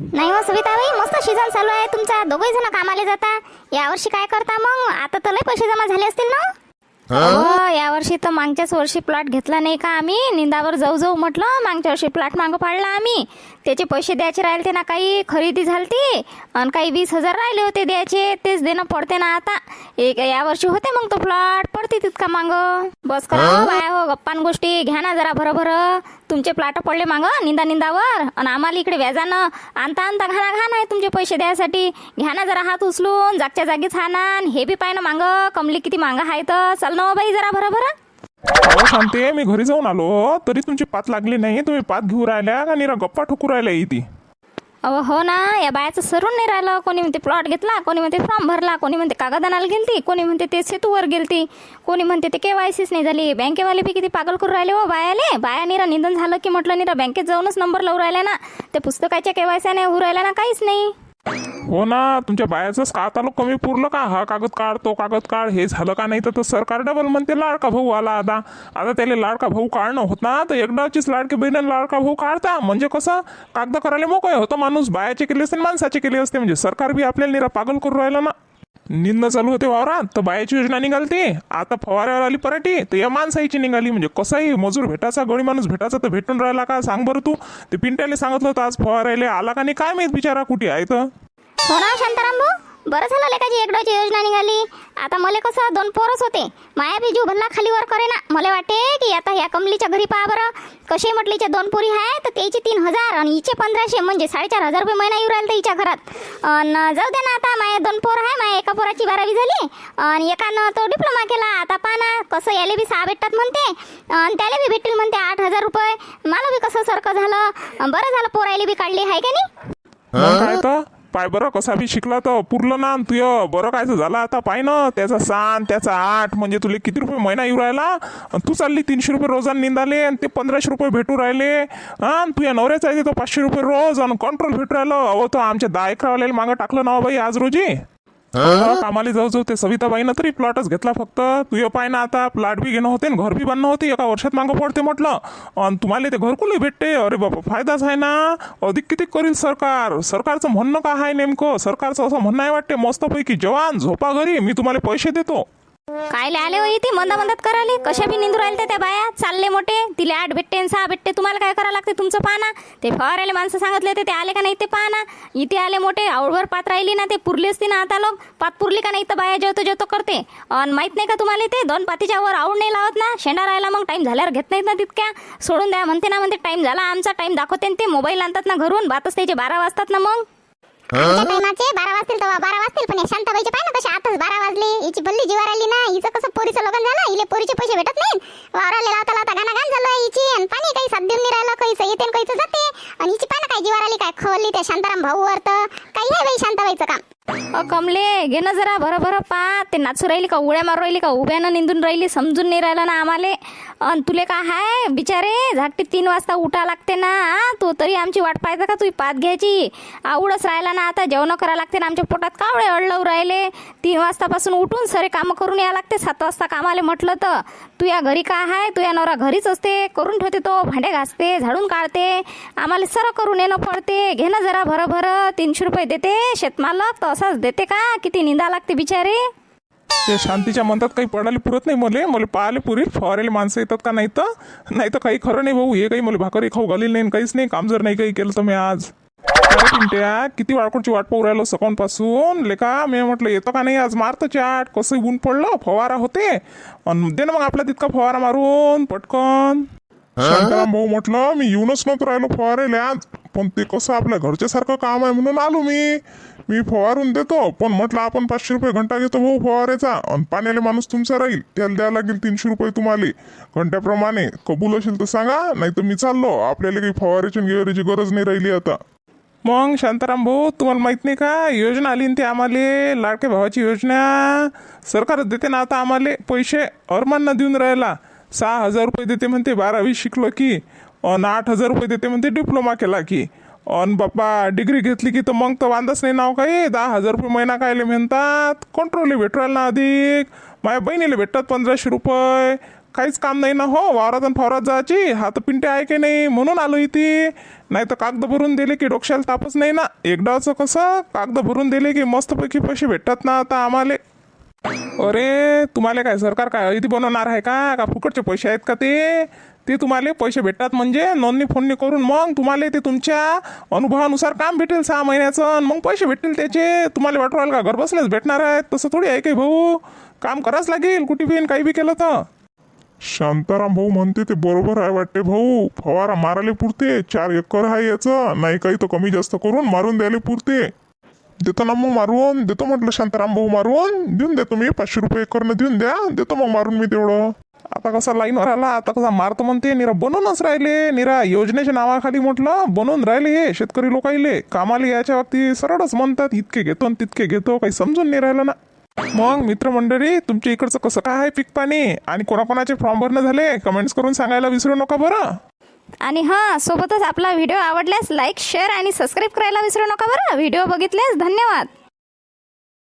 नाही हो सविताबाई मस्त सीझन चालू आहे. तुमचा दोघे जण कामाला जाता. यावर्षी काय करता मग? आता तर लय पैसे जमा झाले असतील ना? हो? यावर्षी तर मागच्याच वर्षी प्लॉट घेतला नाही का आम्ही? निंदावर जाऊ जाऊ म्हटलं मागच्या वर्षी प्लॉट मागं पाडला आम्ही. त्याचे पैसे द्यायचे राहिले ते ना काही खरेदी झालती आणि काही वीस हजार राहिले होते द्यायचे. तेच देणं पडते ना आता. एक यावर्षी होते मग तो प्लॉट पडते तितका मांग. बस करा हो? बाया हो गप्पान गोष्टी. घ्या ना जरा भर भर तुमचे प्लॉट पडले माग निंदा निंदावर. आणि आम्हाला इकडे व्याजानं आणता आणता घाणा घाण आहे तुमचे पैसे द्यायसाठी. घ्या ना जरा हात उचलून जागच्या जागीच हा ना आणि हे बी ना मांग. कमली किती मांग आहे तर. चल ना हो बाई जरा भर भर. अहो शांते मी घरी जाऊन आलो तरी तुमची पात लागली नाही. तुम्ही पात घेऊ राहिल्या का निरा गप्पा ठोकू राहिल्या इथे? अहो हो ना. या बायाचं सरून नाही राहिलं. कोणी म्हणते प्लॉट घेतला कोणी म्हणते फॉर्म भरला कोणी म्हणते कागद आणायला गेलती कोणी म्हणते ते सेतूवर गेलती कोणी म्हणते ते केवायसीच नाही झाली. बँकेवाले बी किती पागल करून राहिले हो बायाले. बाया निरा निधन झालं की म्हटलं निरा बँकेत जाऊनच नंबर लावून राहिल्या ना. ते पुस्तकाच्या केवायसी नाही होऊ राहिल्या ना काहीच नाही. हो ना तुमच्या बायाचंच का आता कमी पुरलं का? हा कागद काढ तो कागद काढ हे झालं का नाही तर तो सरकार डबल म्हणते लाडका भाऊ आला आता. आता त्याला लाडका भाऊ काढणं होत ना तर एकदाचीच लाडकी बहिण लाडका भाऊ काढता. म्हणजे कसं? कागद करायला मोकळे होतं माणूस बायाचे केले असते माणसाचे केले असते. म्हणजे सरकार बी आपल्याला निरा पागल करून राहिलं ना. निंद चालू होते वावरात तर बायाची योजना निघालते. आता फवाऱ्यावर आली पराठी तर या माणसाची निघाली. म्हणजे कसंही मजूर भेटायचा गडी माणूस भेटायचा तर भेटून राहिला का? सांग बरं तू. ते पिंट्याला सांगितलं होतं आज फवारायला आला का नाही? काय माहीत बिचारा कुठे आहे तर हो ना शांताराम भाऊ बरं झालं लेकाची एकडाची योजना निघाली. आता मला कसं दोन पोरच होते. माया बी जीव भल्ला खालीवर करे ना मला वाटे की आता ह्या कमलीच्या घरी पहा बरं. कसे म्हटलीच्या दोन पोरी आहे तर त्याची तीन हजार आणि हिचे पंधराशे म्हणजे साडेचार हजार रुपये महिना येऊ राहिले हिच्या घरात. अन जाऊ दे ना आता माया दोन पोर आहे माया एका पोराची बारावी झाली. आणि एकानं तो डिप्लोमा केला. आता पहा ना कसं याले बी सहा भेटतात म्हणते. आणि त्याला बी भेटतील म्हणते आठ हजार रुपये. मला बी कसं सारखं झालं. बरं झालं पोरायला बी काढली आहे का नाही? काय पाय बरं कसा बी शिकला तर पुरलं ना तुय. बरं कायचं झालं आता पाय ना. त्याचा सात त्याचा आठ म्हणजे तुला किती रुपये महिना येऊ राहिला? तू चालली तीनशे रुपये रोजानं निंदाले आणि ते पंधराशे रुपये भेटू राहिले. हां तुझ्या नवऱ्याचा आहे तो पाचशे रुपये रोज आणि कंट्रोल भेटू राहिलं. अहो तो आमच्या दहा एकरावाल्याला मागं टाकलं ना हो बाई आज रोजी. कामाला जाऊ जाऊ ते सविताबाईनं तरी प्लॉटच घेतला फक्त. तू पाय ना आता प्लॉट बी घेणं होते आणि घर बी बांधणं होते एका वर्षात मागं पडते म्हटलं. आणि तुम्हाला ते घरकुलही भेटते. अरे बाबा फायदाच आहे ना. अधिक किती करील सरकार? सरकारचं म्हणणं का आहे नेमकं? सरकारचं असं म्हणणं आहे वाटते मस्तपैकी जवान झोपा घरी मी तुम्हाला पैसे देतो. कायले आले हो इथे? मंदा मंदात कराले? कशा बी निंदू राहिले त्या बाया? चालले मोठे. तिले आठ भेटते आणि सहा भेटते. तुम्हाला काय करावं लागते? तुमचं पाना ते फवारायला माणसं सांगितले होते ते आले का नाही ते पाना इथे आले मोठे आवडभर पात राहिली ना ते पुरली असती ना आता लोक. पात पुरली का नाही तर बाया जेवतो जेवतो करते. आणि माहीत नाही का तुम्हाला ते दोन पातीच्या वर आवड नाही लावत ना? शेंडा राहिला मग टाइम झाल्यावर घेत नाहीत ना तितक्या. सोडून द्या म्हणते ना म्हणते टाइम झाला आमचा. टाइम दाखवते ना ते मोबाईल आणतात ना घरून. बातच त्याचे बारा वाजतात ना मग. आमच्या टायमाचे बारा वाजतील तेव्हा बारा वाजतील पण या शांताबाईचे पाय ना कसे आताच बारा वाजले हिची भल्ली जीवार आली ना हिचं कसं पोरीचं लग्न झालं हिले पोरीचे पैसे भेटत नाहीत वावराले लावता लावता गाणं गाण झालं. हिची आणि पाणी काही साथ देऊन नाही राहिलं काहीच येते आणि काहीच जाते. आणि हिची पाय ना काय जीवार आली काय खवली त्या शांताराम भाऊ वर तर? काही आहे बाई शांताबाईचं काम. अ कमले घे ना जरा बरं बरं पा. ते नाचू राहिली का उड्या मारू राहिली का उभ्यानं निंदून राहिली समजून नाही राहिलं ना आम्हाले. अन तुले का हाय बिचारे झाकटी तीन वाजता उठा लागते ना आ, तू तरी आमची वाट पाहता का तुझी पात घ्यायची? आवडच राहिला ना आता जेवण करा लागते ना आमच्या पोटात कावळे अडलव राहिले? तीन वाजतापासून उठून सरे कामं करून यावं लागते सात वाजता कामाले म्हटलं तर. तू या घरी का आहे तू या नवरा घरीच असते करून ठेवते तो भांडे घासते झाडून काढते आम्हाला सरं करून येणं पडते. घे ना जरा भरं भरं तीनशे रुपये देते शेतमालक तर असाच देते का? किती निंदा लागते बिचारे. ते शांतीच्या म्हणतात काही पडायला पुरत नाही मले. मला पाहायला पुरील फवारायला माणसं येतात का नाही तर? नाही तर काही खरं नाही भाऊ. हे काही मला भाकरी खाऊ घालेली नाही आणि काहीच नाही. काम जर नाही काही केलं तर मी आज. पिंट्या किती वाळकोटची वाट पाहू राहिलो सकाळपासून. लेका मी म्हटलं येतो का नाही आज? मारतं चाट कसं ऊन पडलं फवारा होते. अन दे ना मग आपला तितका फवारा मारून पटकन. भाऊ म्हटलं मी येऊनच नव्हतं राहिलो फवारायला आज. पण ते कसं आपल्या घरच्यासारखं काम आहे म्हणून आलो मी. मी फवारून देतो पण म्हटलं आपण पाचशे रुपये घंटा घेतो भाऊ फवारायचा आणि पाण्याला माणूस तुमचा राहील त्याला द्यायला लागेल तीनशे रुपये तुम्हाला. घंट्याप्रमाणे कबूल असेल तर सांगा नाही तर मी चाललो. आपल्याला काही फवारायची गिवारीची गरज नाही राहिली आता. मग शांताराम भाऊ तुम्हाला माहीत नाही का? योजना आली ना ते आम्हाला लाडक्या भावाची योजना. सरकारच देते ना आता आम्हाला पैसे अरमांना देऊन राहिला. सहा हजार रुपये देते म्हणते बारावी शिकलो की. अन आठ हजार रुपये देते म्हणते डिप्लोमा केला की. अन बाप्पा डिग्री घेतली की तर मग तर वांदाच नाही नाव काही दहा हजार रुपये महिना कायले म्हणतात. कंट्रोल भेट ना अधिक. माझ्या बहिणीला भेटतात पंधराशे रुपये. काहीच काम नाही ना हो वावरात आणि फवारात जायची. हा तर पिंटे आहे की नाही म्हणून आलो इथे नाही तर कागद भरून दिले की डोक्याला तापच नाही ना. एकदाचं कसं कागद भरून दिले की मस्तपैकी पैसे भेटतात ना आता आम्हाला. अरे तुम्हाला काय सरकार काय इथे बनवणार आहे का? का फुकटचे पैसे आहेत का ते? ते तुम्हाला पैसे भेटतात म्हणजे नोंदणी फोननी करून मग तुम्हाला ते तुमच्या अनुभवानुसार काम भेटेल सहा महिन्याचं आणि मग पैसे भेटतील त्याचे. तुम्हाला वाटू राहील का घर बसल्याच भेटणार आहेत? तसं थोडी आहे काही भाऊ. काम करावंच लागेल कुठे बी काही बी केलं तर. शांताराम भाऊ म्हणते ते बरोबर आहे वाटते भाऊ. फवारा मारायला पुरते चार एकर आहे याचं. नाही काही तर कमी जास्त करून मारून द्यायला पुरते. देतो ना मग मारून देतो म्हटलं शांताराम भाऊ मारून देऊन देतो मी पाचशे रुपये एकरनं देऊन द्या देतो मग मारून मी तेवढं. आता कसा लाईनवर आला आता कसा मारतो म्हणते निरा बनवूनच राहिले निरा योजनेच्या नावाखाली म्हटलं बनून राहिले हे शेतकरी लोकाईले कामाला याच्या बाबतीत सरळच म्हणतात इतके घेतो आणि तितके घेतो काही समजून नाही राहिलं ना. मग मित्रमंडळी तुमच्या इकडचं कसं काय आहे पीक पाणी? आणि कोणाकोणाचे फॉर्म भरणं झाले? कमेंट्स करून सांगायला विसरू नका बरं. आणि हां सोबतच आपला व्हिडिओ आवडल्यास लाईक शेअर आणि सबस्क्राईब करायला विसरू नका बरं. व्हिडिओ बघितल्यास धन्यवाद.